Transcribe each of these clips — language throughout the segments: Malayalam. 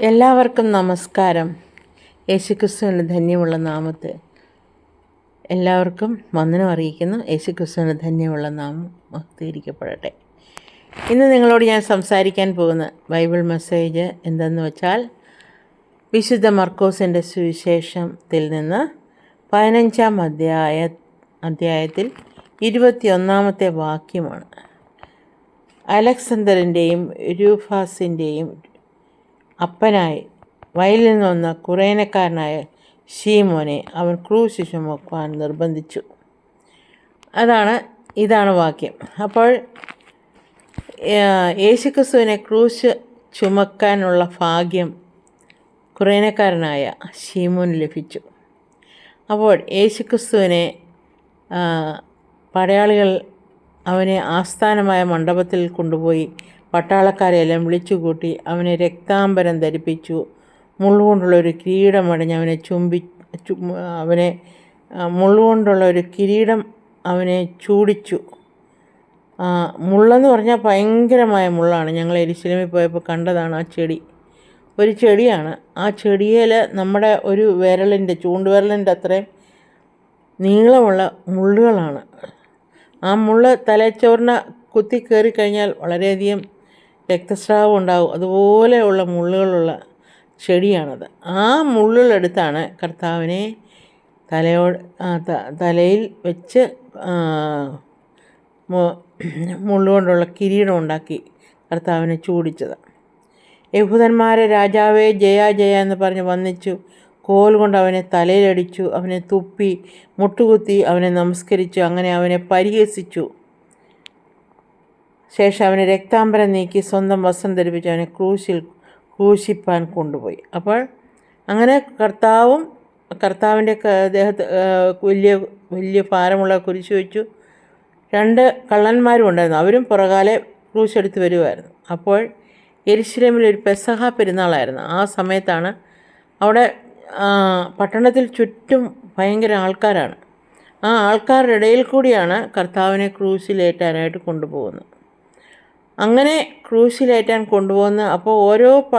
എല്ലാവർക്കും നമസ്കാരം. യേശുക്രിസ്തുവിന്റെ ധന്യമുള്ള നാമത്തെ എല്ലാവർക്കും വന്ദനം അറിയിക്കുന്നു. യേശുക്രിസ്തുവിന്റെ ധന്യമുള്ള നാമം മഹത്തീകരിക്കപ്പെടട്ടെ ഇന്ന് നിങ്ങളോട് ഞാൻ സംസാരിക്കാൻ പോകുന്ന ബൈബിൾ മെസ്സേജ് എന്തെന്ന് വെച്ചാൽ വിശുദ്ധ മർക്കോസിന്റെ സുവിശേഷത്തിൽ നിന്ന് പതിനഞ്ചാം അധ്യായ അധ്യായത്തിൽ ഇരുപത്തിയൊന്നാമത്തെ വാക്യമാണ്. അലക്സണ്ടറിന്റെയും രൂഫാസിന്റെയും അപ്പനായി. വയലിൽ നിന്ന് കുറേനക്കാരനായ ഷീമോനെ അവൻ ക്രൂശ് ചുമക്കുവാൻ നിർബന്ധിച്ചു. അതാണ് ഇതാണ് വാക്യം. അപ്പോൾ യേശുക്രിസ്തുവിനെ ക്രൂശ് ചുമക്കാനുള്ള ഭാഗ്യം കുറേനക്കാരനായ ഷീമോന് ലഭിച്ചു. അപ്പോൾ യേശുക്രിസ്തുവിനെ പടയാളികൾ അവനെ ആസ്ഥാനമായ മണ്ഡപത്തിൽ കൊണ്ടുപോയി പട്ടാളക്കാരെയെല്ലാം വിളിച്ചുകൂട്ടി അവനെ രക്താംബരം ധരിപ്പിച്ചു. മുള്ളുകൊണ്ടുള്ള ഒരു കിരീടം അടഞ്ഞ് അവനെ ചുംബി അവനെ മുള്ളുകൊണ്ടുള്ള ഒരു കിരീടം അവനെ ചൂടിച്ചു. മുള്ളെന്ന് പറഞ്ഞാൽ ഭയങ്കരമായ മുള്ളാണ്. ഞങ്ങൾ എരിശിലമിൽ പോയപ്പോൾ കണ്ടതാണ് ആ ചെടി. ഒരു ചെടിയാണ്. ആ ചെടിയിൽ നമ്മുടെ ഒരു വിരലിന്റെ ചൂണ്ടുവിരലിന്റെ അത്രയും നീളമുള്ള മുള്ളുകളാണ്. ആ മുള്ള് തലച്ചോറിന് കുത്തി കയറി കഴിഞ്ഞാൽ വളരെയധികം രക്തസ്രാവം ഉണ്ടാവും. അതുപോലെയുള്ള മുള്ളുകളുള്ള ചെടിയാണത്. ആ മുള്ളുകളെടുത്താണ് കർത്താവിനെ തലയോ തലയിൽ വെച്ച് മുള്ളുകൊണ്ടുള്ള കിരീടം ഉണ്ടാക്കി കർത്താവിനെ ചൂടിച്ചത്. യഹൂദന്മാരെ രാജാവേ ജയ ജയ എന്ന് പറഞ്ഞ് വന്നിച്ചു കോൽ കൊണ്ട് അവനെ തലയിലടിച്ചു അവനെ തുപ്പി മുട്ടുകുത്തി അവനെ നമസ്കരിച്ചു അങ്ങനെ അവനെ പരിഹസിച്ചു. ശേഷം അവന് രക്താംബരം നീക്കി സ്വന്തം വസ്ത്രം ധരിപ്പിച്ച് അവനെ ക്രൂശിൽ ക്രൂശിപ്പാൻ കൊണ്ടുപോയി. അപ്പോൾ അങ്ങനെ കർത്താവും കർത്താവിന്റെ ദേഹത്ത് വലിയ വലിയ ഭാരമുള്ള കുരിശ് വെച്ചു. രണ്ട് കള്ളന്മാരും ഉണ്ടായിരുന്നു. അവരും പുറകാലെ ക്രൂശെടുത്ത് വരുമായിരുന്നു അപ്പോൾ എരിശ്രമിൽ ഒരു പെസഹ പെരുന്നാളായിരുന്നു. ആ സമയത്താണ് അവിടെ പട്ടണത്തിൽ ചുറ്റും ഭയങ്കര ആൾക്കാരാണ്. ആ ആൾക്കാരുടെ ഇടയിൽ കൂടിയാണ് കർത്താവിനെ ക്രൂസിലേറ്റാനായിട്ട് കൊണ്ടുപോകുന്നത്. അങ്ങനെ ക്രൂശിലേറ്റാൻ കൊണ്ടുപോകുന്ന അപ്പോൾ ഓരോ പ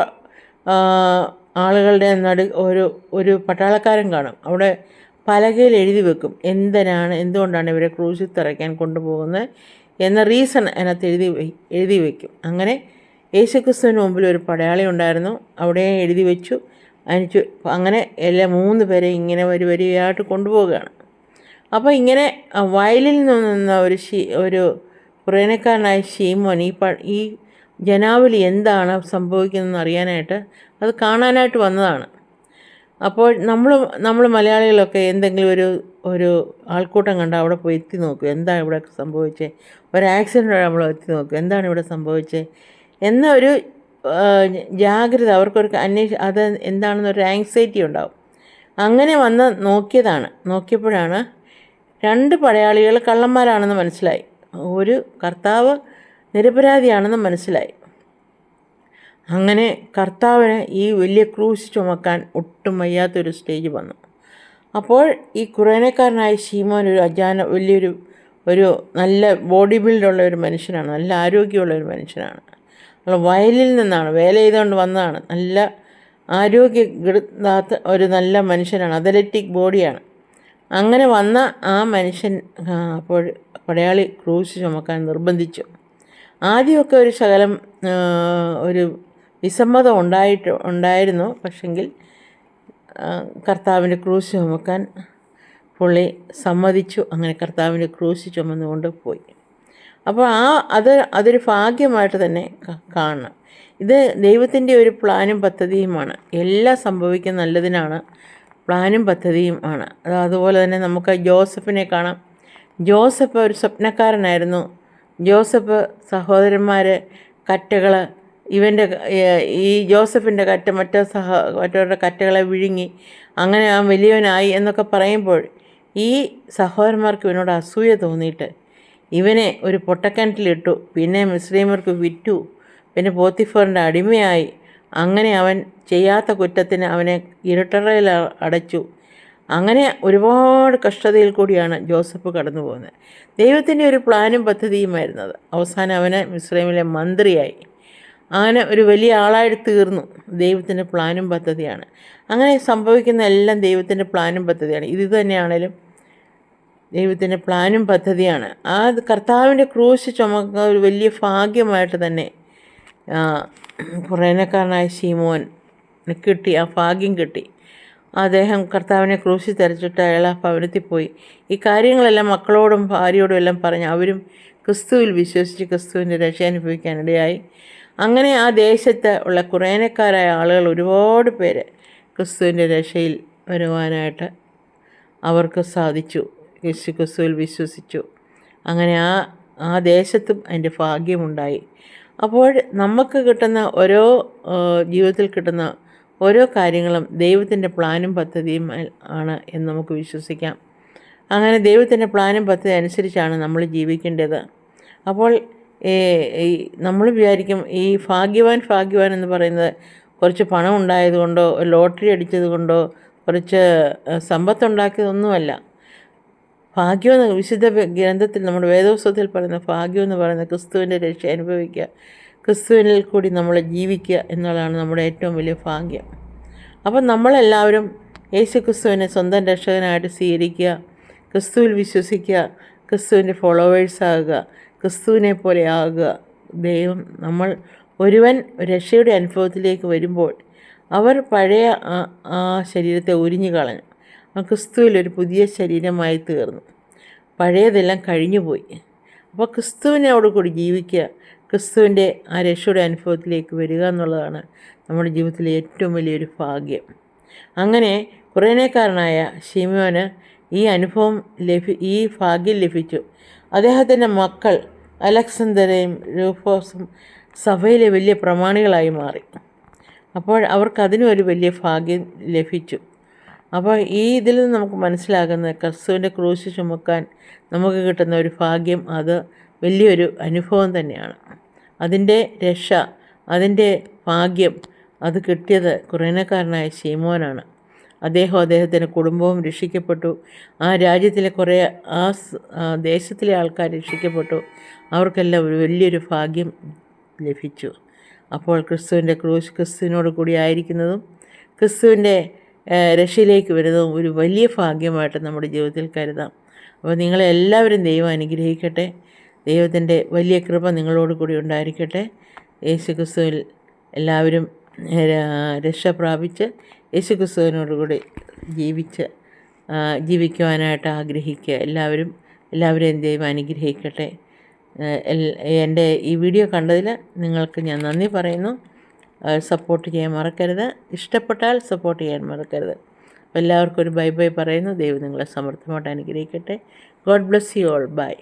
ആളുകളുടെ നടു ഒരു ഒരു പട്ടാളക്കാരൻ കാണും. അവിടെ പലകയിൽ എഴുതി വെക്കും. എന്തിനാണ് എന്തുകൊണ്ടാണ് ഇവരെ ക്രൂശിൽ തറയ്ക്കാൻ കൊണ്ടുപോകുന്നത് എന്ന റീസൺ അതിനകത്ത് എഴുതി എഴുതി വയ്ക്കും അങ്ങനെ യേശുക്രിസ്തുവിന് മുമ്പിൽ ഒരു പടയാളി ഉണ്ടായിരുന്നു. അവിടെ എഴുതി വെച്ചു. അതിന് അങ്ങനെ എല്ലാ മൂന്ന് പേരെ ഇങ്ങനെ വരി വരിയായിട്ട് കൊണ്ടുപോവുകയാണ്. അപ്പോൾ ഇങ്ങനെ വയലിൽ നിന്ന ഒരു ഒരു കുറേനക്കാരനായ ഷീമോൻ ഈ പ ഈ ജനാവലി എന്താണ് സംഭവിക്കുന്നതെന്ന് അറിയാനായിട്ട് അത് കാണാനായിട്ട് വന്നതാണ്. അപ്പോൾ നമ്മൾ നമ്മൾ മലയാളികളൊക്കെ എന്തെങ്കിലും ഒരു ഒരു ആൾക്കൂട്ടം കണ്ട അവിടെ പോയി എത്തി നോക്കും. എന്താണ് ഇവിടെ സംഭവിച്ചത് ഒരു ആക്സിഡന്റ് നമ്മൾ എത്തി നോക്കും. എന്താണ് ഇവിടെ സംഭവിച്ചത് എന്നൊരു ജാഗ്രത അവർക്കൊരു അന്വേഷ അത് എന്താണെന്നൊരു ആങ്സൈറ്റി ഉണ്ടാവും. അങ്ങനെ വന്ന് നോക്കിയതാണ്. നോക്കിയപ്പോഴാണ് രണ്ട് പടയാളികൾ കള്ളന്മാരാണെന്ന് മനസ്സിലായി. ഒരു കർത്താവ് നിരപരാധിയാണെന്ന് മനസ്സിലായി. അങ്ങനെ കർത്താവിന് ഈ വലിയ ക്രൂശ് ചുമക്കാൻ ഒട്ടും വയ്യാത്തൊരു സ്റ്റേജ് വന്നു. അപ്പോൾ ഈ കുറേനക്കാരനായ ശീമോൻ ഒരു അജാന വലിയൊരു ഒരു നല്ല ബോഡി ബിൽഡുള്ള ഒരു മനുഷ്യനാണ്. നല്ല ആരോഗ്യമുള്ള ഒരു മനുഷ്യനാണ്. വയലിൽ നിന്നാണ് വേല ചെയ്തുകൊണ്ട് വന്നതാണ്. നല്ല ആരോഗ്യ ഒരു നല്ല മനുഷ്യനാണ്. അത്ലറ്റിക് ബോഡിയാണ് അങ്ങനെ വന്ന ആ മനുഷ്യൻ അപ്പോൾ പടയാളി ക്രൂശ് ചുമക്കാൻ നിർബന്ധിച്ചു. ആദ്യമൊക്കെ ഒരു ശകലം ഒരു വിസമ്മതം ഉണ്ടായിട്ട് ഉണ്ടായിരുന്നു. പക്ഷെങ്കിൽ കർത്താവിന്റെ ക്രൂശ് ചുമക്കാൻ പുള്ളി സമ്മതിച്ചു. അങ്ങനെ കർത്താവിന്റെ ക്രൂശ് ചുമന്നുകൊണ്ട് പോയി. അപ്പോൾ ആ അത് അതൊരു ഭാഗ്യമായിട്ട് തന്നെ കാണണം ഇത് ദൈവത്തിന്റെ ഒരു പ്ലാനും പദ്ധതിയുമാണ്. എല്ലാം സംഭവിക്കുന്ന നല്ലതിനാണ് പ്ലാനും പദ്ധതിയും ആണ്. അത് അതുപോലെ തന്നെ നമുക്ക് ജോസഫിനെ കാണാം. ജോസഫ് ഒരു സ്വപ്നക്കാരനായിരുന്നു. ജോസഫ് സഹോദരന്മാർ കറ്റകൾ ഇവന്റെ ഈ ജോസഫിന്റെ കറ്റ മറ്റേ സഹ മറ്റവരുടെ കറ്റകളെ വിഴുങ്ങി അങ്ങനെ ആ വലിയവനായി എന്നൊക്കെ പറയുമ്പോൾ ഈ സഹോദരന്മാർക്ക് ഇവനോട് അസൂയ തോന്നിയിട്ട് ഇവനെ ഒരു പൊട്ടക്കിണറ്റിലിട്ടു പിന്നെ മുസ്ലിമർക്ക് വിറ്റു പിന്നെ പോത്തിഫറിന്റെ അടിമയായി. അങ്ങനെ അവൻ ചെയ്യാത്ത കുറ്റത്തിന് അവനെ ഇരുട്ടറയിൽ അടച്ചു അങ്ങനെ ഒരുപാട് കഷ്ടതയിൽ കൂടിയാണ് ജോസഫ് കടന്നു പോകുന്നത്. ദൈവത്തിന്റെ ഒരു പ്ലാനും പദ്ധതിയുമായിരുന്നത്. അവസാനം അവന് മിസ്രൈമിലെ മന്ത്രിയായി. അങ്ങനെ ഒരു വലിയ ആളായിട്ട് തീർന്നു. ദൈവത്തിന്റെ പ്ലാനും പദ്ധതിയാണ്. അങ്ങനെ സംഭവിക്കുന്ന എല്ലാം ദൈവത്തിന്റെ പ്ലാനും പദ്ധതിയാണ്. ഇത് തന്നെയാണേലും ദൈവത്തിന്റെ പ്ലാനും പദ്ധതിയാണ്. ആ കർത്താവിന്റെ ക്രൂശ് ചുമക്കുന്ന ഒരു വലിയ ഭാഗ്യമായിട്ട് തന്നെ കുറേനക്കാരനായ ശീമോൻ കിട്ടി ആ ഭാഗ്യം കിട്ടി. അദ്ദേഹം കർത്താവിനെ ക്രൂശി തെരച്ചിട്ട് അയാൾ ഭവനത്തിൽ പോയി. ഈ കാര്യങ്ങളെല്ലാം മക്കളോടും ഭാര്യയോടും എല്ലാം പറഞ്ഞ് അവരും ക്രിസ്തുവിൽ വിശ്വസിച്ച് ക്രിസ്തുവിന്റെ രക്ഷ അനുഭവിക്കാനിടയായി അങ്ങനെ ആ ദേശത്ത് ഉള്ള കുറേനക്കാരായ ആളുകൾ ഒരുപാട് പേര് ക്രിസ്തുവിന്റെ രക്ഷയിൽ വരുവാനായിട്ട് അവർക്ക് സാധിച്ചു. യേശു ക്രിസ്തുവിൽ വിശ്വസിച്ചു. അങ്ങനെ ആ ആ ദേശത്തും അതിന്റെ ഭാഗ്യമുണ്ടായി. അപ്പോൾ നമുക്ക് കിട്ടുന്ന ഓരോ ജീവിതത്തിൽ കിട്ടുന്ന ഓരോ കാര്യങ്ങളും ദൈവത്തിന്റെ പ്ലാനും പദ്ധതിയും ആണ് എന്ന് നമുക്ക് വിശ്വസിക്കാം. അങ്ങനെ ദൈവത്തിന്റെ പ്ലാനും പദ്ധതി അനുസരിച്ചാണ് നമ്മൾ ജീവിക്കേണ്ടത്. അപ്പോൾ നമ്മൾ വിചാരിക്കും ഈ ഭാഗ്യവാൻ ഭാഗ്യവാൻ എന്ന് പറയുന്നത് കുറച്ച് പണം ഉണ്ടായതുകൊണ്ടോ ലോട്ടറി അടിച്ചത് കൊണ്ടോ കുറച്ച് സമ്പത്തുണ്ടാക്കിയതൊന്നുമല്ല. ഭാഗ്യം എന്ന് വിശുദ്ധ ഗ്രന്ഥത്തിൽ നമ്മുടെ വേദോത്സവത്തിൽ പറയുന്ന ഭാഗ്യം എന്ന് പറയുന്ന ക്രിസ്തുവിന്റെ രക്ഷ അനുഭവിക്കുക. ക്രിസ്തുവിനിൽ കൂടി നമ്മൾ ജീവിക്കുക എന്നുള്ളതാണ് നമ്മുടെ ഏറ്റവും വലിയ ഭാഗ്യം. അപ്പം നമ്മളെല്ലാവരും യേശു ക്രിസ്തുവിനെ സ്വന്തം രക്ഷകനായിട്ട് സ്വീകരിക്കുക ക്രിസ്തുവിൽ വിശ്വസിക്കുക ക്രിസ്തുവിന്റെ ഫോളോവേഴ്സ് ആകുക ക്രിസ്തുവിനെ പോലെ ആകുക. ദൈവം നമ്മൾ ഒരുവൻ രക്ഷയുടെ അനുഭവത്തിലേക്ക് വരുമ്പോൾ അവർ പഴയ ആ ശരീരത്തെ ഉരിഞ്ഞു കളഞ്ഞു. ആ ക്രിസ്തുവിൽ ഒരു പുതിയ ശരീരമായി തീർന്നു. പഴയതെല്ലാം കഴിഞ്ഞുപോയി. അപ്പോൾ ക്രിസ്തുവിനോട് കൂടി ജീവിക്കുക ക്രിസ്തുവിന്റെ ആ രക്ഷയുടെ അനുഭവത്തിലേക്ക് വരിക എന്നുള്ളതാണ് നമ്മുടെ ജീവിതത്തിലെ ഏറ്റവും വലിയൊരു ഭാഗ്യം. അങ്ങനെ കുറേനേക്കാരനായ ഷിമോന് ഈ അനുഭവം ലഭി ഈ ഭാഗ്യം ലഭിച്ചു. അദ്ദേഹത്തിന്റെ മക്കൾ അലക്സന്തരയും രൂഫോസും സഭയിലെ വലിയ പ്രമാണികളായി മാറി. അപ്പോൾ അവർക്കതിനും ഒരു വലിയ ഭാഗ്യം ലഭിച്ചു. അപ്പോൾ ഈ ഇതിൽ നിന്ന് നമുക്ക് മനസ്സിലാകുന്ന ക്രിസ്തുവിന്റെ ക്രൂശ് ചുമക്കാൻ നമുക്ക് കിട്ടുന്ന ഒരു ഭാഗ്യം അത് വലിയൊരു അനുഭവം തന്നെയാണ്. അതിന്റെ രക്ഷ അതിന്റെ ഭാഗ്യം അത് കിട്ടിയത് കുറേനക്കാരനായ ശീമോനാണ്. അദ്ദേഹം അദ്ദേഹത്തിന്റെ കുടുംബവും രക്ഷിക്കപ്പെട്ടു. ആ രാജ്യത്തിലെ കുറേ ആ ദേശത്തിലെ ആൾക്കാർ രക്ഷിക്കപ്പെട്ടു. അവർക്കെല്ലാം ഒരു വലിയൊരു ഭാഗ്യം ലഭിച്ചു. അപ്പോൾ ക്രിസ്തുവിന്റെ ക്രൂശ് ക്രിസ്തുവിനോട് കൂടി ആയിരിക്കുന്നതും ക്രിസ്തുവിന്റെ രക്ഷയിലേക്ക് വരുന്നതും ഒരു വലിയ ഭാഗ്യമായിട്ട് നമ്മുടെ ജീവിതത്തിൽ കരുതാം. അപ്പോൾ നിങ്ങളെ എല്ലാവരും ദൈവം അനുഗ്രഹിക്കട്ടെ. ദൈവത്തിന്റെ വലിയ കൃപ നിങ്ങളോട് കൂടി ഉണ്ടായിരിക്കട്ടെ. യേശു ക്രിസ്തുവിൽ എല്ലാവരും രക്ഷ പ്രാപിച്ച് യേശു ക്രിസ്തുവിനോട് കൂടി ജീവിച്ച് ജീവിക്കുവാനായിട്ട് ആഗ്രഹിക്കുക. എല്ലാവരും എല്ലാവരെയും ദൈവം അനുഗ്രഹിക്കട്ടെ. എന്റെ ഈ വീഡിയോ കണ്ടതിൽ നിങ്ങൾക്ക് ഞാൻ നന്ദി പറയുന്നു. സപ്പോർട്ട് ചെയ്യാൻ മറക്കരുത്. ഇഷ്ടപ്പെട്ടാൽ സപ്പോർട്ട് ചെയ്യാൻ മറക്കരുത്. അപ്പോൾ എല്ലാവർക്കും ഒരു ബൈ ബൈ പറയുന്നു. ദൈവം നിങ്ങളെ സമർത്ഥമായിട്ട് അനുഗ്രഹിക്കട്ടെ. God bless you all. Bye.